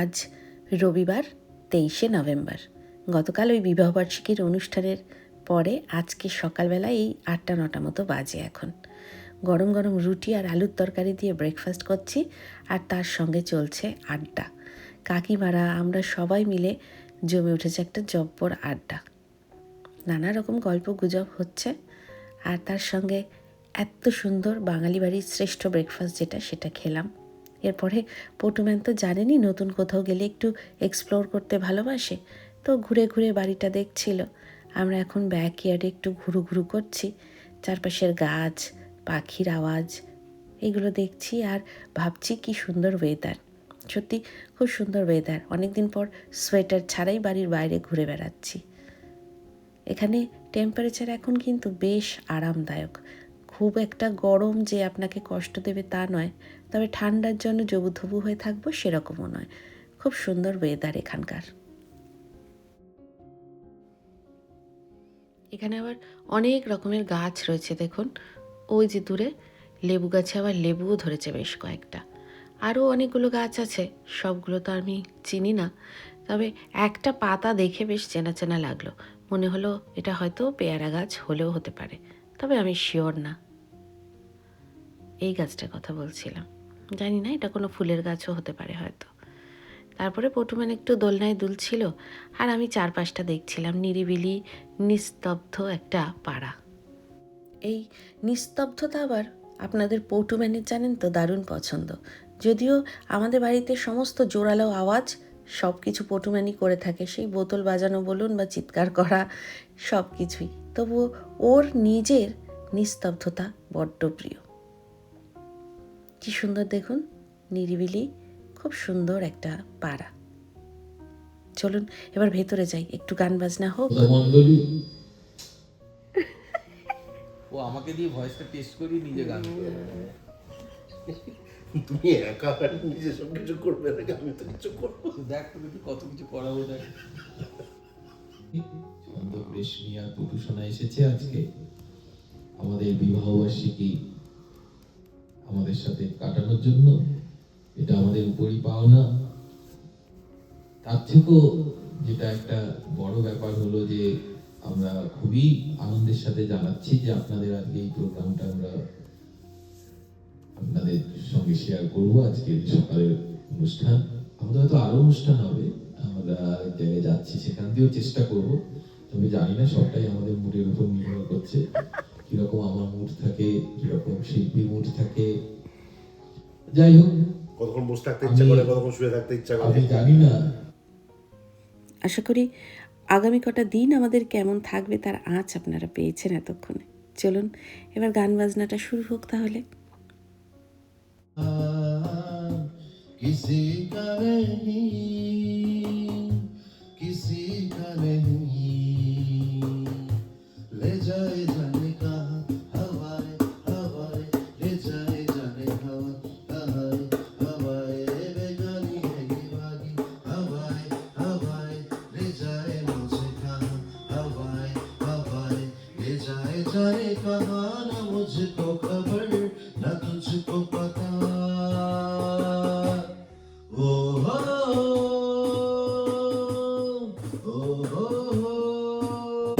আজ রবিবার, তেইশে নভেম্বর। গতকাল ওই বিবাহবার্ষিকীর অনুষ্ঠানের পরে আজকে সকালবেলা এই আটটা, নটা মতো বাজে এখন। গরম গরম রুটি আর আলুর তরকারি দিয়ে ব্রেকফাস্ট করছি আর তার সঙ্গে চলছে আড্ডা। কাকিমারা, আমরা সবাই মিলে জমে উঠেছে একটা জব্বর আড্ডা। নানা রকম গল্প গুজব হচ্ছে আর তার সঙ্গে এত সুন্দর বাঙালি বাড়ির শ্রেষ্ঠ ব্রেকফাস্ট যেটা, সেটা খেলাম। এরপরে পটুম্যান তো জানেনই নতুন কোথাও গেলে একটু এক্সপ্লোর করতে ভালোবাসে। তো ঘুরে ঘুরে বাড়িটা দেখছিল। আমরা এখন ব্যাক ইয়ার্ডে একটু ঘুরু ঘুরু করছি। চারপাশের গাছ, পাখির আওয়াজ, এগুলো দেখছি আর ভাবছি কি সুন্দর ওয়েদার সত্যি খুব সুন্দর ওয়েদার অনেকদিন পর সোয়েটার ছাড়াই বাড়ির বাইরে ঘুরে বেড়াচ্ছি। এখানে টেম্পারেচার এখন কিন্তু বেশ আরামদায়ক। খুব একটা গরম যে আপনাকে কষ্ট দেবে তা নয়, তবে ঠান্ডার জন্য জবুথবু হয়ে থাকব সেরকমও নয়। খুব সুন্দর ওয়েদার এখানকার। এখানে আবার অনেক রকমের গাছ রয়েছে দেখুন। ওই যে দূরে লেবু গাছে আবার লেবুও ধরেছে বেশ কয়েকটা। আরও অনেকগুলো গাছ আছে, সবগুলো তো আমি চিনি না। তবে একটা পাতা দেখে বেশ চেনা চেনা লাগল। মনে হলো এটা হয়তো পেয়ারা গাছ হলেও হতে পারে, তবে আমি শিওর না। এই গাছটার কথা বলছিলাম। জানি না এটা কোনো ফুলের গাছও হতে পারে হয়তো। তারপরে পটুমান একটু দোলনায় দুলছিল আর আমি চারপাশটা দেখছিলাম নিরিবিলি, নিস্তব্ধ একটা পাড়া। এই নিস্তব্ধতা আবার আপনাদের পটুম্যানের জানেন তো দারুণ পছন্দ। যদিও আমাদের বাড়িতে সমস্ত জোরালো আওয়াজ সব কিছু পটুম্যানই করে থাকে। সেই বোতল বাজানো বলুন বা চিৎকার করা সব কিছুই তবুও ওর নিজের নিস্তব্ধতা বড্ড প্রিয়। কি সুন্দর দেখুন নিরিবিলি খুব সুন্দর একটা পাড়া। চলুন এবার ভেতরে যাই একটু গান বাজনা হোক। ও আমাকে দিয়ে ভয়েসটা টেস্ট করি নিজে গান তুমি একা নিজে সব কিছু করবে নাকি? আমি তো কিছু করব দেখ তুই কত কিছু করাবো দেখ। রেশমি আর পুটু সোনা এসেছে আজকে। আমাদের বিবাহ বার্ষিকী আমাদের সাথে কাটানোর জন্য, এটা আমাদের উপরই পাওনা। তার থেকেও যেটা একটা বড় ব্যাপার হলো যে, আমরা খুবই আনন্দের সাথে জানাচ্ছি যে আপনাদের আজকে এই প্রোগ্রামটা আমরা আপনাদের সঙ্গে শেয়ার করব আজকে সকালের অনুষ্ঠান। আমাদের হয়তো আরও অনুষ্ঠান হবে, আমরা জায়গায় যাচ্ছি, সেখান দিয়েও চেষ্টা করব। তবে জানি না, সবটাই আমাদের মুডের উপর নির্ভর করছে। কিরকম আমার মুড থাকে কিরকম শিল্পীর মুড থাকে যাই হোক কতক্ষণ বসে থাকতে ইচ্ছা করে কতক্ষণ শুয়ে থাকতে ইচ্ছা করে আমি জানি না আশা করি আগামী কটা দিন আমাদের কেমন থাকবে তার আঁচ আপনারা পেয়েছেন এতক্ষণে চলুন এবার গান বাজনাটা শুরু হোক তাহলে किसी का नहीं किसी का नहीं ले जाए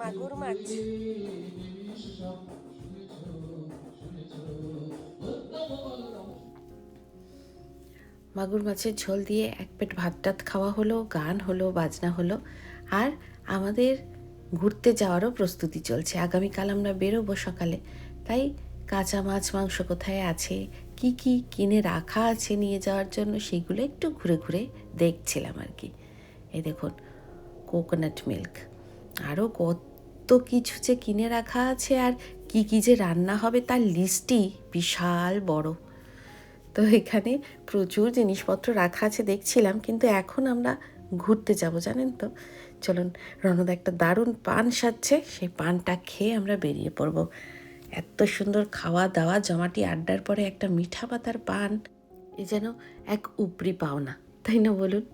মাগুর মাগুর মাছের ঝোল দিয়ে এক পেট ভাত টাত খাওয়া হলো, গান হলো, বাজনা হলো, আর আমাদের ঘুরতে যাওয়ারও প্রস্তুতি চলছে। আগামীকাল আমরা বেরোবো সকালে, তাই কাঁচা মাছ, মাংস কোথায় আছে কি কি কিনে রাখা আছে নিয়ে যাওয়ার জন্য সেগুলো একটু ঘুরে ঘুরে দেখছিলাম আর কি। এই দেখুন কোকোনাট মিল্ক আরও কত কিছু যে কিনে রাখা আছে আর কি কি যে রান্না হবে তার লিস্টই বিশাল বড়। তো এখানে প্রচুর জিনিসপত্র রাখা আছে দেখছিলাম, কিন্তু এখন আমরা ঘুরতে যাব, জানেন তো? চলুন রণদা একটা দারুণ পান সাজছে, সেই পানটা খেয়ে আমরা বেরিয়ে পড়ব। এত সুন্দর খাওয়া দাওয়া জমাটি আড্ডার পরে একটা মিঠা পাতার পান, এ যেন এক উপরি পাওনা, তাই না বলুন?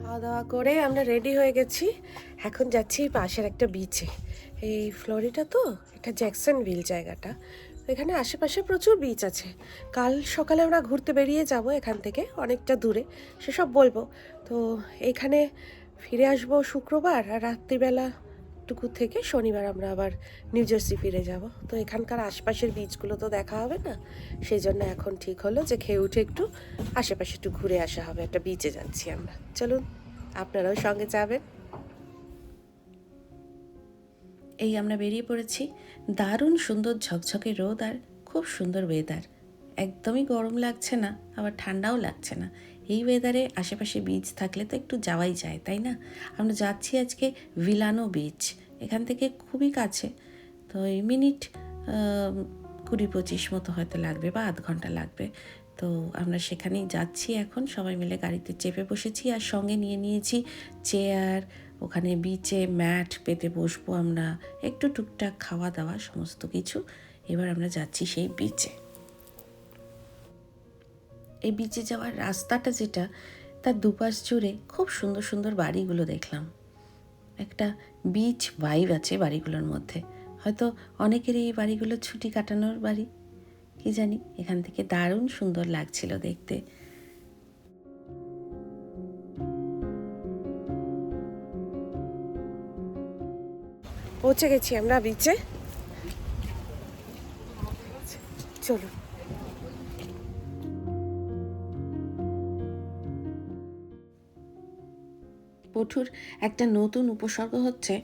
খাওয়া দাওয়া করে আমরা রেডি হয়ে গেছি। এখন যাচ্ছি পাশের একটা বিচে এই ফ্লোরিডা তো এটা জ্যাকসন ভিল জায়গাটা। এখানে আশেপাশে প্রচুর বিচ আছে। কাল সকালে আমরা ঘুরতে বেরিয়ে যাব এখান থেকে, অনেকটা দূরে, সেসব বলব। তো এখানে ফিরে আসব শুক্রবার আর রাত্রিবেলা টুকু থেকে শনিবার আমরা আবার নিউ জার্সি ফিরে যাব। তো এখানকার আশপাশের বিচগুলো তো দেখা হবে না। সেই জন্য এখন ঠিক হলো যে খেয়ে উঠে একটু আশেপাশে একটু ঘুরে আসা হবে। একটা বিচে যাচ্ছি আমরা। চলুন, আপনারাও সঙ্গে যাবেন। এই আমরা বেরিয়ে পড়েছি। দারুণ সুন্দর ঝকঝকে রোদ আর খুব সুন্দর ওয়েদার একদমই গরম লাগছে না, আবার ঠান্ডাও লাগছে না। এই ওয়েদারে আশেপাশে বিচ থাকলে তো একটু যাওয়াই যায়, তাই না? আমরা যাচ্ছি আজকে ভিলানো বিচ এখান থেকে খুবই কাছে। তো এই মিনিট কুড়ি পঁচিশ মতো হয়তো লাগবে বা আধ ঘণ্টা লাগবে। তো আমরা সেখানেই যাচ্ছি এখন, সবাই মিলে গাড়িতে চেপে বসেছি আর সঙ্গে নিয়ে নিয়েছি চেয়ার ওখানে বিচে ম্যাট পেতে বসবো আমরা, একটু টুকটাক খাওয়া দাওয়া, সমস্ত কিছু। এবার আমরা যাচ্ছি সেই বিচে এই বিচে যাওয়ার রাস্তাটা যেটা, তার দুপাশ জুড়ে খুব সুন্দর সুন্দর বাড়িগুলো দেখলাম। একটা বিচ ভাইব আছে বাড়িগুলোর মধ্যে। হয়তো অনেকেরই এই বাড়িগুলো ছুটি কাটানোর বাড়ি। কি জানি, এখান থেকে দারুণ সুন্দর লাগছিল দেখতে। পৌঁছে গেছি আমরা বিচে চলুন। পটুর একটা নতুন উপসর্গ হচ্ছে,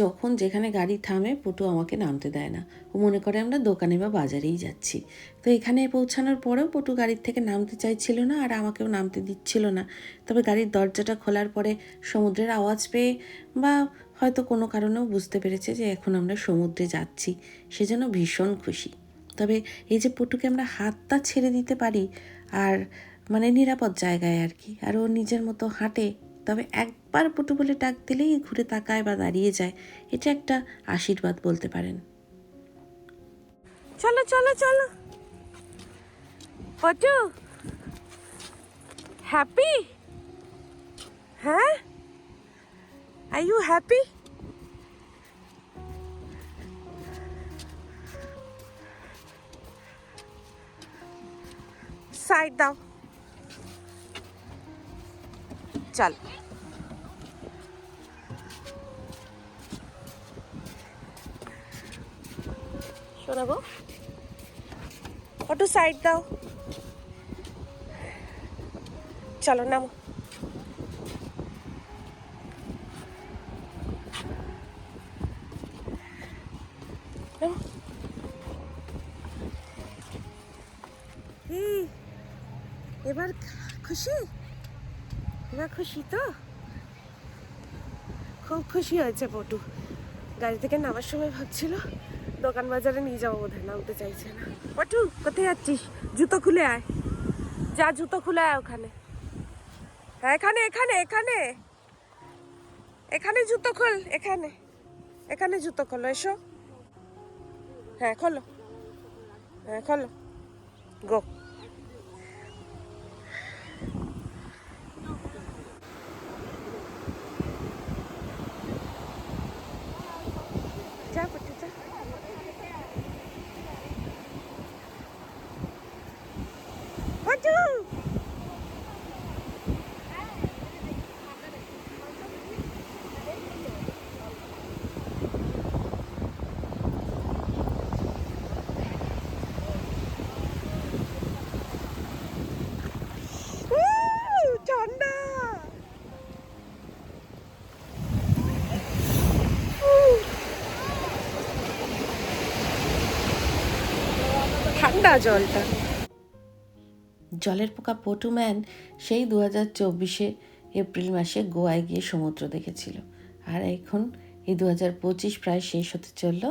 যখন যেখানে গাড়ি থামে, পটু আমাকে নামতে দেয় না। ও মনে করে আমরা দোকানে বা বাজারেই যাচ্ছি। তো এখানে পৌঁছানোর পরেও পটু গাড়ির থেকে নামতে চাইছিল না আর আমাকেও নামতে দিচ্ছিল না। তবে গাড়ির দরজাটা খোলার পরে সমুদ্রের আওয়াজ পেয়ে বা হয়তো কোনো কারণেও বুঝতে পেরেছে যে এখন আমরা সমুদ্রে যাচ্ছি সেজন্য ভীষণ খুশি। তবে এই যে পটুকে আমরা হাতটা ছেড়ে দিতে পারি আর মানে নিরাপদ জায়গায় আর কি, আর ও নিজের মতো হাঁটে তবে একবার পটু বলে ডাক দিলেই ঘুরে তাকায় বা দাঁড়িয়ে যায়। এটা একটা আশীর্বাদ বলতে পারেন। চলো চলো চলো। পটু হ্যাপি হ্যাঁ? আর ইউ হ্যাপি সাইড দাও। চল। সাইড দাও। চলো, নামো। এবার খুশি? এবার খুশি তো? খুব খুশি হয়েছে পটু গাড়ি থেকে নামার সময় ভাবছিল। দোকান বাজারে নিয়ে যাব বোধ বোধহয়, নামতে চাইছে না। পটু কোথায় যাচ্ছিস? জুতো খুলে আয়। যা, জুতো খুলে আয় ওখানে। হ্যাঁ এখানে এখানে এখানে। এখানে জুতো খোল, এখানে। এখানে জুতো খোলো, এসো। হ্যাঁ খোলো। হ্যাঁ খোলো। গো যা পটু যা পটু উহ, ঠান্ডা উহ। ঠান্ডা জলটা। জলের পোকা পটুম্যান সেই দু হাজার চব্বিশে এপ্রিল মাসে গোয়ায় গিয়ে সমুদ্র দেখেছিল। আর এখন এই দু হাজার পঁচিশ প্রায় শেষ হতে চলল।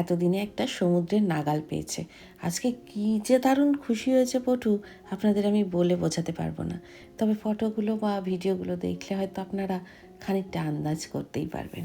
এতদিনে একটা সমুদ্রের নাগাল পেয়েছে। আজকে কী যে দারুণ খুশি হয়েছে পটু, আপনাদের আমি বলে বোঝাতে পারব না। তবে ফটোগুলো বা ভিডিওগুলো দেখলে হয়তো আপনারা খানিকটা আন্দাজ করতেই পারবেন।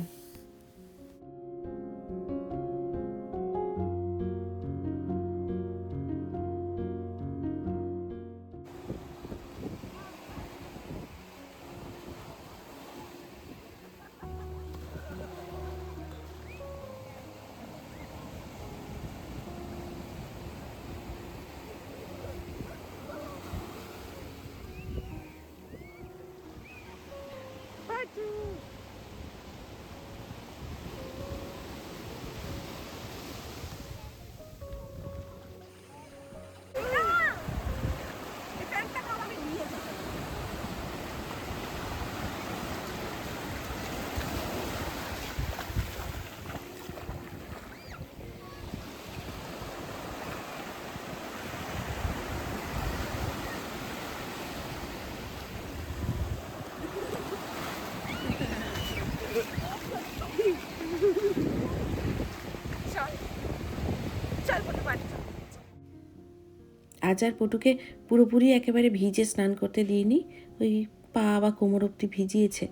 আজ পটুকে পুরোপুরি একেবারে ভিজে স্নান করতে দিইনি। ওই পা বা কোমর অব্দি ভিজিয়েছে।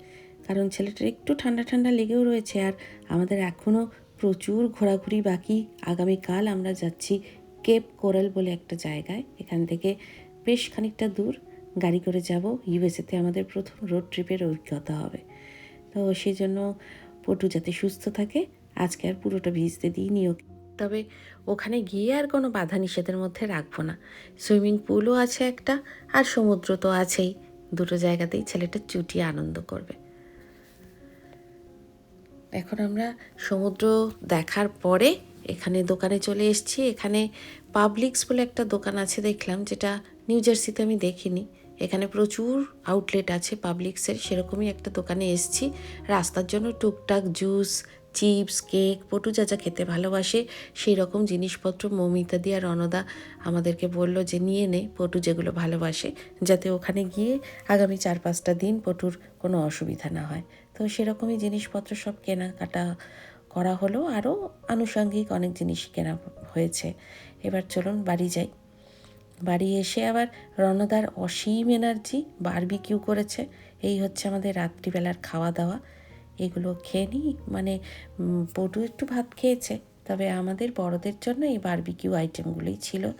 কারণ ছেলেটার একটু ঠান্ডা ঠান্ডা লেগেও রয়েছে আর আমাদের এখনও প্রচুর ঘোরাঘুরি বাকি। আগামীকাল আমরা যাচ্ছি কেপ কোরাল বলে একটা জায়গায়। এখান থেকে বেশ খানিকটা দূর গাড়ি করে যাব। ইউএসএতে আমাদের প্রথম রোড ট্রিপের অভিজ্ঞতা হবে। তো সেই জন্য পটু যাতে সুস্থ থাকে, আজকে আর পুরোটা ভিজতে দিইনি ওকে। তবে ওখানে গিয়ে আর কোনো বাধা নিষেধের মধ্যে রাখব না। সুইমিং পুলও আছে একটা আর সমুদ্র তো আছেই। দুটো জায়গাতেই ছেলেটা চুটিয়ে আনন্দ করবে। এখন আমরা সমুদ্র দেখার পরে এখানে দোকানে চলে এসেছি। এখানে পাবলিক্স বলে একটা দোকান আছে দেখলাম, যেটা নিউ জার্সিতে আমি দেখিনি। এখানে প্রচুর আউটলেট আছে পাবলিক্সের, সেরকমই একটা দোকানে এসেছি। রাস্তার জন্য টুকটাক জুস চিপস, কেক, পটু যা যা খেতে ভালোবাসে, সেই রকম জিনিসপত্র মৌমিতা দিয়ে আর রণদা আমাদেরকে বলল যে, নিয়ে নে পটু যেগুলো ভালোবাসে, যাতে ওখানে গিয়ে আগামী চার পাঁচটা দিন পটুর কোনো অসুবিধা না হয়। তো সেরকমই জিনিসপত্র সব কেনাকাটা করা হলো, আরও আনুষঙ্গিক অনেক জিনিস কেনা হয়েছে। এবার চলুন বাড়ি যাই। বাড়ি এসে আবার রণদার অসীম এনার্জি বারবিকিউ করেছে। এই হচ্ছে আমাদের রাত্রিবেলার খাওয়া দাওয়া এগুলো খেয়ে নিই। মানে পটু একটু ভাত খেয়েছে, তবে আমাদের বড়দের জন্য এই বারবিকিউ আইটেমগুলোই ছিল।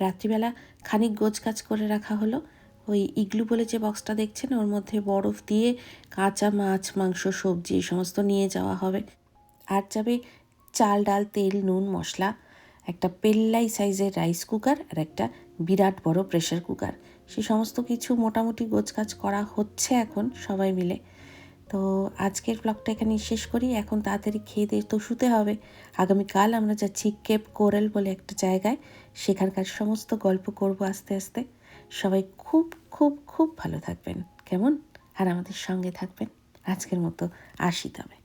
রাত্রিবেলা খানিক গোছকাজ করে রাখা হলো। ওই ইগলু বলে যে বক্সটা দেখছেন, ওর মধ্যে বরফ দিয়ে কাঁচা মাছ, মাংস, সবজি এই সমস্ত নিয়ে যাওয়া হবে। আর যাবে চাল, ডাল, তেল, নুন, মশলা, একটা পেল্লাই সাইজের রাইস কুকার আর একটা বিরাট বড় প্রেশার কুকার সে সমস্ত কিছু মোটামুটি গোছকাজ করা হচ্ছে এখন সবাই মিলে। তো আজকের ব্লগটা এখানে শেষ করি। এখন তাড়াতাড়ি খেয়ে দিয়ে তো শুতে হবে। আগামীকাল আমরা যাচ্ছি কেপ কোরাল বলে একটা জায়গায়। সেখানকার সমস্ত গল্প করব আস্তে আস্তে। সবাই খুব খুব খুব ভালো থাকবেন। কেমন? আর আমাদের সঙ্গে থাকবেন। আজকের মতো আসি তবে।